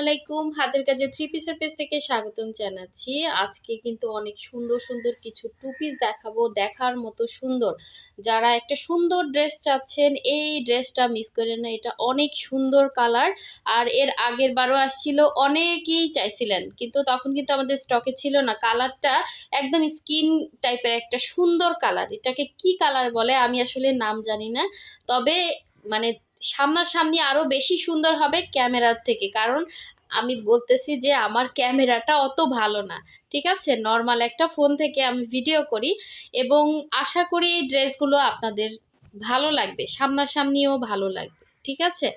আলাইকুম। হাতের কাজে থ্রি পিসের পেজ থেকে স্বাগতম জানাচ্ছি। আজকে কিন্তু অনেক সুন্দর সুন্দর কিছু টু পিস দেখাবো। দেখার মতো সুন্দর। যারা একটা সুন্দর ড্রেস চাচ্ছেন, এই ড্রেসটা মিস করে না। এটা অনেক সুন্দর কালার আর এর আগের বারও আসছিল, অনেকেই চাইছিলেন। কিন্তু তখন কিন্তু আমাদের স্টকে ছিল না। কালারটা একদম স্কিন টাইপের একটা সুন্দর কালার এটাকে কি কালার বলে আমি আসলে নাম জানি না। তবে মানে সামনাসামনি আরও বেশি সুন্দর হবে ক্যামেরার থেকে। কারণ আমি বলতেছি যে আমার ক্যামেরাটা অত ভালো না, ঠিক আছে? নর্মাল একটা ফোন থেকে আমি ভিডিও করি এবং আশা করি এই ড্রেসগুলো আপনাদের ভালো লাগবে, সামনাসামনিও ভালো লাগবে, ঠিক আছে?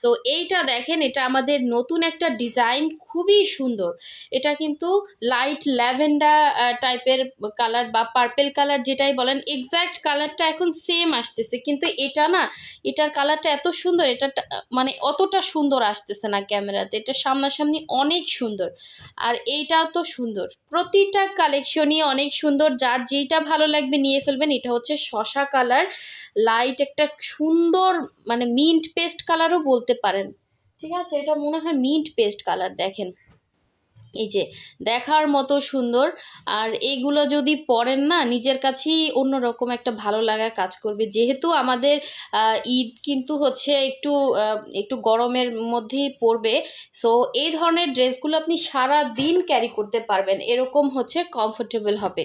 সো এইটা দেখেন, এটা আমাদের নতুন একটা ডিজাইন খুবই সুন্দর। এটা কিন্তু লাইট ল্যাভেন্ডার টাইপের কালার বা পার্পেল কালার যেটাই বলেন এক্স্যাক্ট কালারটা এখন সেম আসতেছে। কিন্তু এটা না, এটার কালারটা এত সুন্দর, এটা মানে অতটা সুন্দর আসতেছে না ক্যামেরাতে এটা সামনাসামনি অনেক সুন্দর। আর এইটাও তো সুন্দর। প্রতিটা কালেকশনই অনেক সুন্দর। যার যেইটা ভালো লাগবে নিয়ে ফেলবেন, এটা হচ্ছে শশা কালার লাইট একটা সুন্দর মানে মিন্ট পেস্ট কালারও বলতে পারেন। ঠিক আছে? এটা মনে হয় মিন্ট পেস্ট কালার দেখেন। এই যে, দেখার মতো সুন্দর। আর এইগুলো যদি পরেন না, নিজের কাছেই অন্যরকম একটা ভালো লাগা কাজ করবে। যেহেতু আমাদের ঈদ কিন্তু হচ্ছে একটু একটু গরমের মধ্যেই পড়বে। সো এই ধরনের ড্রেসগুলো আপনি সারা দিন ক্যারি করতে পারবেন। এরকম হচ্ছে কমফোর্টেবল হবে।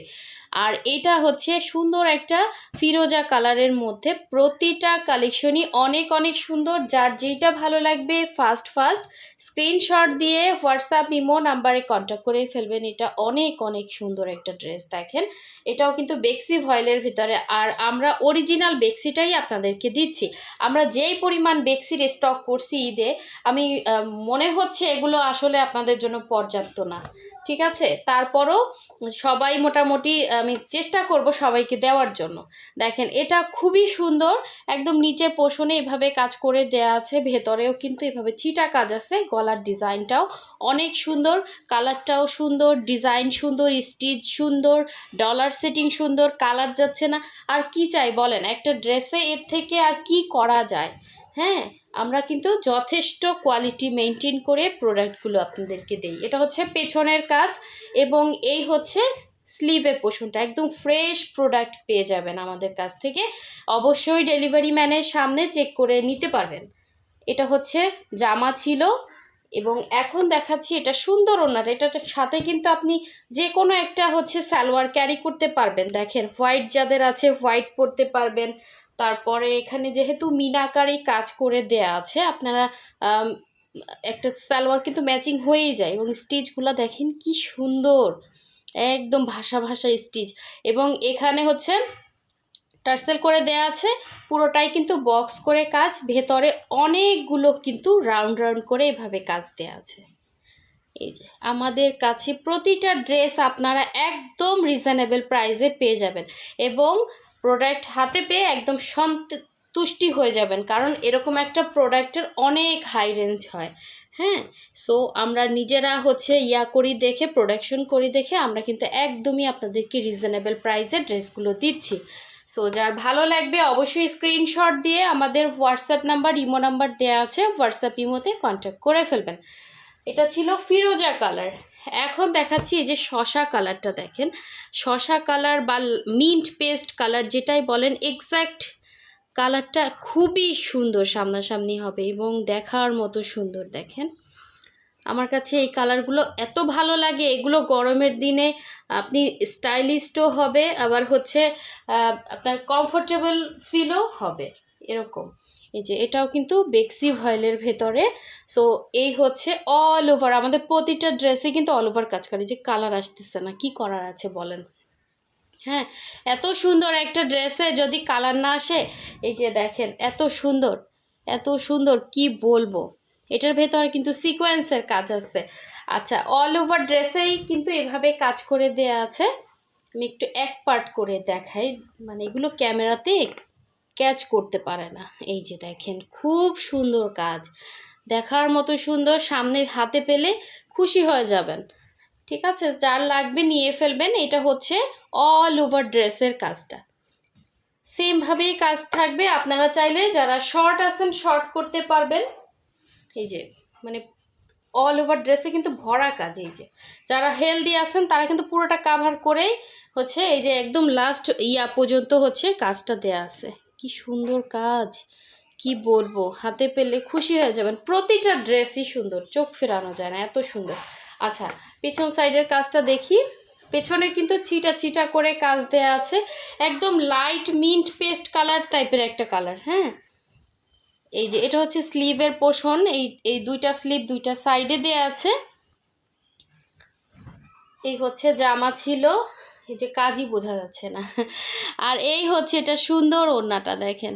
আর এটা হচ্ছে সুন্দর একটা ফিরোজা কালারের মধ্যে প্রতিটা কালেকশনই অনেক অনেক সুন্দর। যার যেটা ভালো লাগবে ফার্স্ট ফার্স্ট স্ক্রিনশট দিয়ে হোয়াটসঅ্যাপ ইমো নাম্বারে কন্ট্যাক্ট করে ফেলবেন। এটা অনেক অনেক সুন্দর একটা ড্রেস দেখেন। এটাও কিন্তু বেক্সি ভয়েলের ভিতরে। আর আমরা অরিজিনাল বেক্সিটাই আপনাদেরকে দিচ্ছি। আমরা যেই পরিমাণ বেক্সির স্টক করছি ঈদে, আমি মনে হচ্ছে এগুলো আসলে আপনাদের জন্য পর্যাপ্ত না। ঠিক আছে? তারপরও সবাই মোটামুটি, আমি চেষ্টা করব সবাইকে দেওয়ার জন্য। দেখেন, এটা খুবই সুন্দর। একদম নিচের পোষণে এভাবে কাজ করে দেয়া আছে, ভেতরেও কিন্তু এভাবে ছিটা কাজ আছে। গলার ডিজাইনটাও অনেক সুন্দর, কালারটাও সুন্দর, ডিজাইন সুন্দর, স্টিচ সুন্দর, ডলার সেটিং সুন্দর, কালার যাচ্ছে না। আর কি চাই বলেন? একটা ড্রেসে এর থেকে আর কি করা যায়? হ্যাঁ আমরা কিন্তু যথেষ্ট কোয়ালিটি মেনটেন করে প্রোডাক্টগুলো আপনাদেরকে দিই। এটা হচ্ছে পেছনের কাজ এবং এই হচ্ছে স্লিভের পোষণটা। একদম ফ্রেশ প্রোডাক্ট পেয়ে যাবেন আমাদের কাছ থেকে। অবশ্যই ডেলিভারি ম্যানের সামনে চেক করে নিতে পারবেন। এটা হচ্ছে জামা ছিল এবং এখন দেখাচ্ছি এটা সুন্দর ওনার এটার সাথে কিন্তু আপনি যে কোনো একটা হচ্ছে সালোয়ার ক্যারি করতে পারবেন। দেখেন হোয়াইট যাদের আছে হোয়াইট পরতে পারবেন। তারপরে এখানে যেহেতু মিনাকারি কাজ করে দেয়া আছে, আপনারা একটা সালোয়ার কিন্তু ম্যাচিং হয়েই যায় এবং স্টিচগুলো দেখেন কি সুন্দর, একদম ভাষা ভাষা স্টিচ এবং এখানে হচ্ছে টার্সেল করে দেয়া আছে, পুরোটাই কিন্তু বক্স করে কাজ, ভেতরে অনেকগুলো কিন্তু রাউন্ড রাউন্ড করে এভাবে কাজ দেয়া আছে। এই যে, আমাদের কাছে প্রতিটা ড্রেস আপনারা একদম রিজনেবল প্রাইসে পেয়ে যাবেন এবং প্রোডাক্ট হাতে পেয়ে একদম সন্তুষ্টি হয়ে যাবেন। কারণ এরকম একটা প্রোডাক্টের অনেক হাই রেঞ্জ হয়। হ্যাঁ? সো আমরা নিজেরা হচ্ছে ইয়া করি দেখে প্রোডাকশন করি দেখে আমরা কিন্তু একদমই আপনাদেরকে রিজনেবল প্রাইসে ড্রেসগুলো দিচ্ছি। সো যার ভালো লাগবে অবশ্যই স্ক্রিনশট দিয়ে আমাদের হোয়াটসঅ্যাপ নাম্বার ইমো নাম্বার দেওয়া আছে হোয়াটসঅ্যাপ ইমোতে কন্ট্যাক্ট করে ফেলবেন। এটা ছিল ফিরোজা কালার এখন দেখাচ্ছি এই যে শশা কালারটা দেখেন। শশা কালার বা মিন্ট পেস্ট কালার যেটাই বলেন এক্স্যাক্ট কালারটা খুবই সুন্দর সামনাসামনি হবে এবং দেখার মতো সুন্দর দেখেন। আমার কাছে এই কালারগুলো এত ভালো লাগে, এগুলো গরমের দিনে আপনি স্টাইলিস্টও হবে, আবার হচ্ছে আপনার কমফোর্টেবল ফিলও হবে, এরকম। এই যে এটাও কিন্তু বেক্সি ভয়েলের ভেতরে। সো এই হচ্ছে অল ওভার আমাদের প্রতিটা ড্রেসে কিন্তু অল ওভার কাজ করে। যে কালার আসতেছে না, কি করার আছে বলেন? হ্যাঁ এত সুন্দর একটা ড্রেসে যদি কালার না আসে, এই যে দেখেন, এত সুন্দর এত সুন্দর, কি বলব? এটার ভেতরে কিন্তু সিকোয়েন্সের কাজ আছে। আচ্ছা অল ওভার ড্রেসেই কিন্তু এভাবে কাজ করে দেয়া আছে। আমি একটু এক পার্ট করে দেখাই। মানে এগুলো ক্যামেরাতে ক্যাচ করতে পারে না। এই যে দেখেন, খুব সুন্দর কাজ। দেখার মতো সুন্দর, সামনে হাতে পেলে খুশি হয়ে যাবেন। ঠিক আছে? যার লাগবে নিয়ে ফেলবেন। এটা হচ্ছে অল ওভার ড্রেসের কাজটা। সেমভাবেই কাজ থাকবে। আপনারা চাইলে যারা শর্ট আছেন শর্ট করতে পারবেন। এই যে মানে অল ওভার ড্রেসে কিন্তু ভরা কাজ এই যে। যারা হেলদি আছেন, তারা কিন্তু পুরোটা কাভার করেই হচ্ছে এই যে একদম লাস্ট ইয়া পর্যন্ত হচ্ছে কাজটা দেয়া আছে। কি সুন্দর কাজ। কি বলব? হাতে পেলে খুশি হয়ে যাবেন। প্রতিটা ড্রেসই সুন্দর, চোখ ফেরানো যায় না, এত সুন্দর। আচ্ছা পেছন সাইডের কাজটা দেখি। পেছনে কিন্তু ছিটা ছিটা করে কাজ দেয়া আছে। একদম লাইট মিন্ট পেস্ট কালার টাইপের একটা কালার হ্যাঁ? এই যে, এটা হচ্ছে স্লিভের পোষণ। এই এই দুইটা স্লিভ দুইটা সাইডে দেয়া আছে। এই হচ্ছে জামা ছিল। এই যে কাজই বোঝা যাচ্ছে না। আর এই হচ্ছে এটা সুন্দর ওড়নাটা, দেখেন।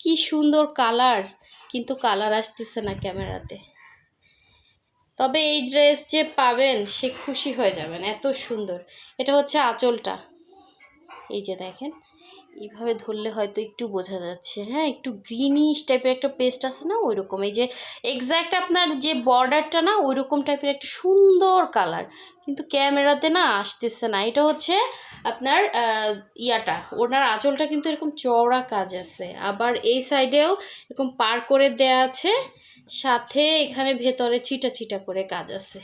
কি সুন্দর কালার, কিন্তু কালার আসতেছে না ক্যামেরাতে। তবে এই ড্রেস যে পাবেন, সে খুশি হয়ে যাবেন, এত সুন্দর। এটা হচ্ছে আঁচলটা। এই যে দেখেন এইভাবে ধরলে হয়তো একটু বোঝা যাচ্ছে। হ্যাঁ একটু গ্রিনিশ টাইপের একটা পেস্ট আছে না ওই রকম এই যে এক্স্যাক্ট আপনার যে বর্ডারটা না ওই রকম টাইপের একটা সুন্দর কালার কিন্তু ক্যামেরাতে না আসতেছে না। এটা হচ্ছে আপনার ইয়াটা। ওনার আঁচলটা কিন্তু এরকম চওড়া কাজ আছে। আবার এই সাইডেও এরকম পার করে দেয়া আছে। সাথে এখানে ভেতরে ছিটা ছিটা করে কাজ আছে।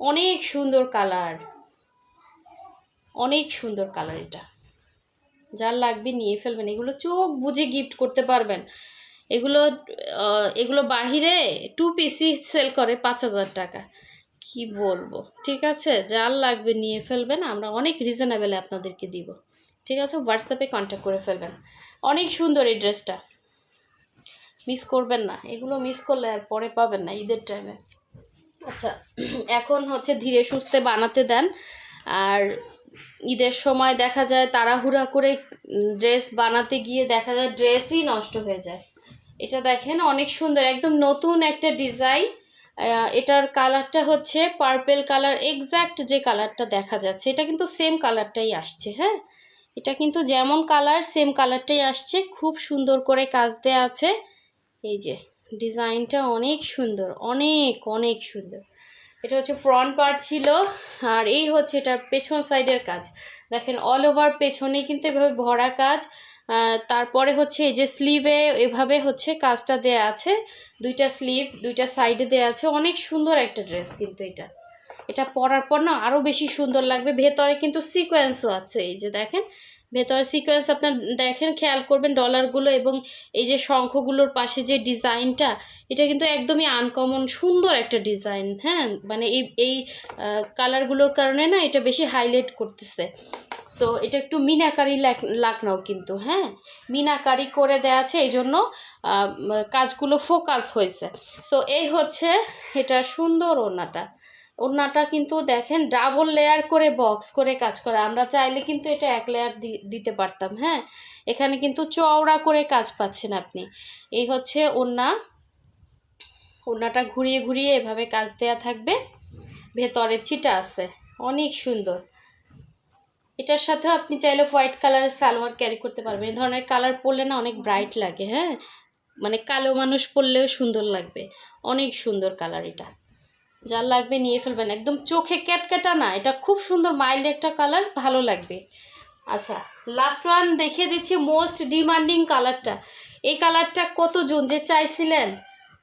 অনেক সুন্দর কালার অনেক সুন্দর কালার এটা। যার লাগবে নিয়ে ফেলবেন। এগুলো চোখ বুঝে গিফট করতে পারবেন। এগুলো এগুলো বাহিরে টু পিসি সেল করে পাঁচ হাজার টাকা। কি বলব? ঠিক আছে? যার লাগবে নিয়ে ফেলবেন, আমরা অনেক রিজনেবেলে আপনাদেরকে দিব। ঠিক আছে? হোয়াটসঅ্যাপে কন্ট্যাক্ট করে ফেলবেন। অনেক সুন্দর এই ড্রেসটা মিস করবেন না। এগুলো মিস করলে আর পরে পাবেন না ঈদের টাইমে আচ্ছা এখন হচ্ছে ধীরে সুস্থে বানাতে দেন। আর ঈদের সময় দেখা যায় তাড়াহুড়া করে ড্রেস বানাতে গিয়ে দেখা যায় ড্রেসই নষ্ট হয়ে যায়। এটা দেখেন অনেক সুন্দর, একদম নতুন একটা ডিজাইন এটার কালারটা হচ্ছে পার্পেল কালার এক্স্যাক্ট যে কালারটা দেখা যাচ্ছে, এটা কিন্তু সেম কালারটাই আসছে হ্যাঁ? এটা কিন্তু যেমন কালার সেম কালারটাই আসছে, খুব সুন্দর করে কাজ দেওয়া আছে। এই যে ডিজাইনটা অনেক সুন্দর, অনেক অনেক সুন্দর। এটা হচ্ছে ফ্রন্ট পার্ট ছিল, আর এই হচ্ছে এটার পেছন সাইডের কাজ। দেখেন অল ওভার পেছনে কিন্তু এভাবে ভরা কাজ। তারপরে হচ্ছে এই যে স্লিভে এভাবে হচ্ছে কাজটা দেয়া আছে। দুইটা স্লিভ দুইটা সাইডে দেয়া আছে। অনেক সুন্দর একটা ড্রেস কিন্তু এটা। এটা পরার পর না আরও বেশি সুন্দর লাগবে। ভেতরে কিন্তু সিকোয়েন্সও আছে। এই যে দেখেন ভেতরে সিকোয়েন্স আপনার দেখেন, খেয়াল করবেন ডলারগুলো এবং এই যে শঙ্খগুলোর পাশে যে ডিজাইনটা, এটা কিন্তু একদমই আনকমন সুন্দর একটা ডিজাইন হ্যাঁ? মানে এই এই কালারগুলোর কারণে না এটা বেশি হাইলাইট করতেছে। সো এটা একটু মিনাকারি লাকনাও কিন্তু হ্যাঁ? মিনাকারি করে দেওয়া আছে, এই জন্য কাজগুলো ফোকাস হয়েছে। সো এই হচ্ছে এটা সুন্দর ওড়নাটা। ওড়নাটা কিন্তু দেখেন ডাবল লেয়ার করে বক্স করে কাজ করা। আমরা চাইলে কিন্তু এটা এক লেয়ার দিতে পারতাম হ্যাঁ? এখানে কিন্তু চওড়া করে কাজ পাচ্ছেন আপনি। এই হচ্ছে ওড়না। ওড়নাটা ঘুরিয়ে ঘুরিয়ে এভাবে কাজ দেয়া থাকবে। ভেতরে ছিটা আছে। অনেক সুন্দর। এটার সাথেও আপনি চাইলে হোয়াইট কালারের সালোয়ার ক্যারি করতে পারবেন। এই ধরনের কালার পরলে না অনেক ব্রাইট লাগে হ্যাঁ? মানে কালো মানুষ পরলেও সুন্দর লাগবে। অনেক সুন্দর কালার এটা। যার লাগবে নিয়ে ফেলবেন। একদম চোখে ক্যাটক্যাটা না, এটা খুব সুন্দর মাইল্ড একটা কালার ভালো লাগবে। আচ্ছা লাস্ট ওয়ান দেখিয়ে দিচ্ছি মোস্ট ডিমান্ডিং কালারটা এই কালারটা কতজন যে চাইছিলেন?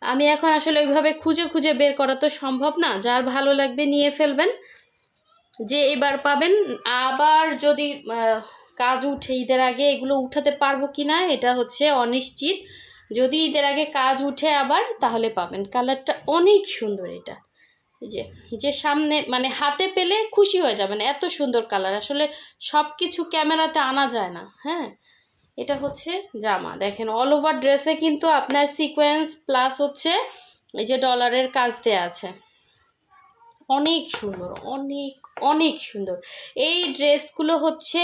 আমি এখন আসলে ওইভাবে খুঁজে খুঁজে বের করা তো সম্ভব না, যার ভালো লাগবে নিয়ে ফেলবেন। যে এবার পাবেন, আবার যদি কাজ উঠে ঈদের আগে এগুলো উঠাতে পারব কি না এটা হচ্ছে অনিশ্চিত। যদি ঈদের আগে কাজ উঠে আবার, তাহলে পাবেন। কালারটা অনেক সুন্দর এটা। যে যে সামনে মানে হাতে পেলে খুশি হয়ে যাবেন এত সুন্দর কালার আসলে সব কিছু ক্যামেরাতে আনা যায় না হ্যাঁ? এটা হচ্ছে জামা। দেখেন অল ওভার ড্রেসে কিন্তু আপনার সিকোয়েন্স প্লাস হচ্ছে এই যে ডলারের কাজ দেওয়া আছে। অনেক সুন্দর, অনেক অনেক সুন্দর। এই ড্রেসগুলো হচ্ছে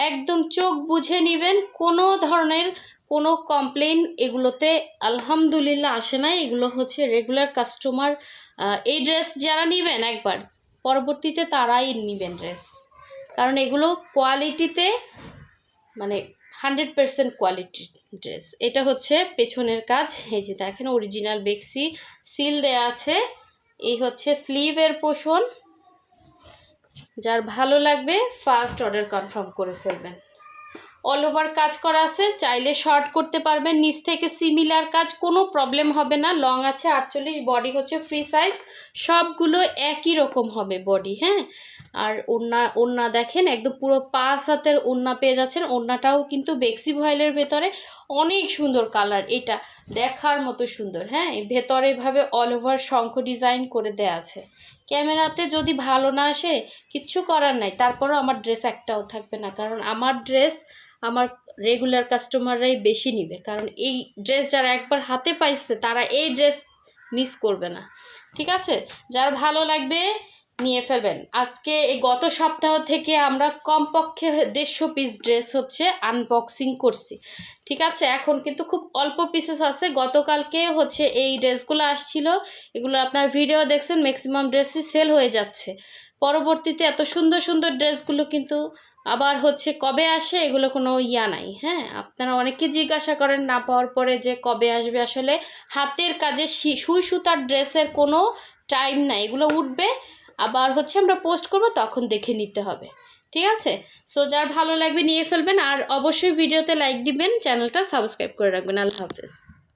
একদম চোখ বুঝে নেবেন, কোনো ধরনের কোনো কমপ্লেন এগুলোতে আলহামদুলিল্লাহ আসে না এগুলো হচ্ছে রেগুলার কাস্টমার এই ড্রেস যারা নেবেন একবার, পরবর্তীতে তারাই নেবেন ড্রেস। কারণ এগুলো কোয়ালিটিতে মানে হান্ড্রেড পার্সেন্ট কোয়ালিটি ড্রেস। এটা হচ্ছে পেছনের কাজ। এই যে দেখেন, অরিজিনাল বেক্সি সিল দেয়া আছে। এই হচ্ছে স্লিভের পোষণ। যার ভালো লাগবে, ফার্স্ট অর্ডার কনফার্ম করে ফেলবেন। অল ওভার কাজ করা আছে, চাইলে শর্ট করতে পারবেন। নিচ থেকে সিমিলার কাজ, কোনো প্রবলেম হবে না। লং আছে, আটচল্লিশ বডি হচ্ছে ফ্রি সাইজ সবগুলো একই রকম হবে বডি হ্যাঁ? আর ওড়না ওড়না দেখেন, একদম পুরো পাঁচ হাতের ওড়না পেয়ে যাচ্ছেন। ওড়নাটাও কিন্তু বেক্সি ভয়েলের ভেতরে। অনেক সুন্দর কালার এটা। দেখার মতো সুন্দর হ্যাঁ? ভেতরে এভাবে অল ওভার শঙ্খ ডিজাইন করে দেয়া আছে। ক্যামেরাতে যদি ভালো না আসে, কিচ্ছু করার নাই। তারপরও আমার ড্রেস একটাও থাকবে না। কারণ আমার ড্রেস আমার রেগুলার কাস্টমাররাই বেশি নিবে। কারণ এই ড্রেস যারা একবার হাতে পাইছে, তারা এই ড্রেস মিস করবে না। ঠিক আছে? যার ভালো লাগবে নিয়ে ফেলবেন। আজকে এই গত সপ্তাহ থেকে আমরা কমপক্ষে দেড়শো পিস ড্রেস হচ্ছে আনবক্সিং করছি। ঠিক আছে, এখন কিন্তু খুব অল্প পিসেস আছে। গতকালকে হচ্ছে এই ড্রেসগুলো আসছিল। এগুলো আপনার ভিডিও দেখছেন ম্যাক্সিমাম ড্রেসই সেল হয়ে যাচ্ছে। পরবর্তীতে এত সুন্দর সুন্দর ড্রেসগুলো কিন্তু আবার হচ্ছে কবে আসে এগুলো কোনো ইয়া নাই হ্যাঁ? আপনারা অনেকে জিজ্ঞাসা করেন না পাওয়ার পরে যে কবে আসবে। আসলে হাতের কাজে সুই সুতার ড্রেসের কোনো টাইম নাই। এগুলো উঠবে আবার হচ্ছে আমরা পোস্ট করব, তখন দেখে নিতে হবে। ঠিক আছে? সো যার ভালো লাগবে নিয়ে ফেলবেন, আর অবশ্যই ভিডিওতে লাইক দিবেন চ্যানেলটা সাবস্ক্রাইব করে রাখবেন। আল্লাহ হাফেজ।